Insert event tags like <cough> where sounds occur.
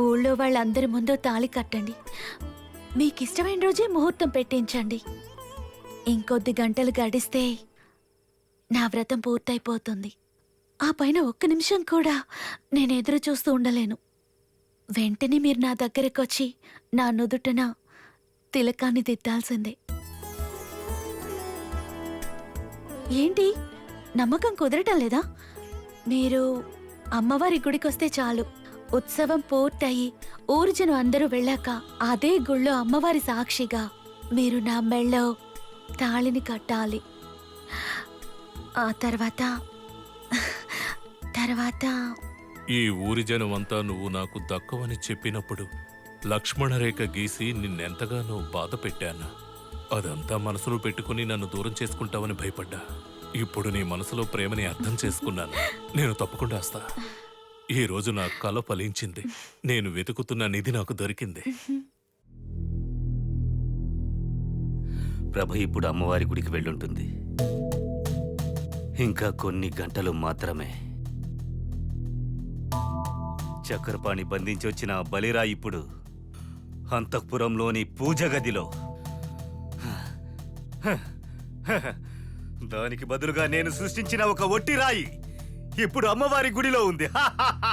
ఊళ్ళో వాళ్ళందరి ముందు తాళి కట్టండి. మీకు ఇష్టమైన రోజే ముహూర్తం పెట్టించండి. ఇంకొద్ది గంటలు గడిస్తే నా వ్రతం పూర్తయిపోతుంది. ఆ పైన ఒక్క నిమిషం కూడా నేను ఎదురు చూస్తూ ఉండలేను. వెంటనే మీరు నా దగ్గరకు వచ్చి నా నుదుటన తిలకాన్ని దిద్దాల్సిందే. ఏంటి? నమ్మకం కుదరటం లేదా? మీరు అమ్మవారి గుడికొస్తే చాలు. ఉత్సవం పూర్తయి ఊర్జను అందరూ వెళ్ళాక అదే గుళ్ళో అమ్మవారి సాక్షిగా మీరు నా మెళ్ళో తాళిని కట్టాలి. ఆ తర్వాత తర్వాత ఈ ఊరి జనమంతా నువ్వు నాకు దక్కవని చెప్పినప్పుడు లక్ష్మణరేఖ గీసి నిన్నెంతగానో బాధ పెట్టాను? అదంతా మనసులో పెట్టుకుని నన్ను దూరం చేసుకుంటావని భయపడ్డా. ఇప్పుడు నీ మనసులో ప్రేమని అర్థం చేసుకున్నాను. నేను తప్పకుండా వస్తా. ఈ రోజు నా కల ఫలించింది. నేను వెతుకుతున్న నిధి నాకు దొరికింది. ప్రభ ఇప్పుడు అమ్మవారి గుడికి వెళ్ళుంటుంది. ఇంకా కొన్ని గంటలు మాత్రమే. చక్రపాణి బంధించి వచ్చిన బలిరా ఇప్పుడు అంతఃపురంలోని పూజ గదిలో. దానికి బదులుగా నేను సృష్టించిన ఒక ఒట్టి రాయి. ఇప్పుడు అమ్మవారి గుడిలో ఉంది. <laughs>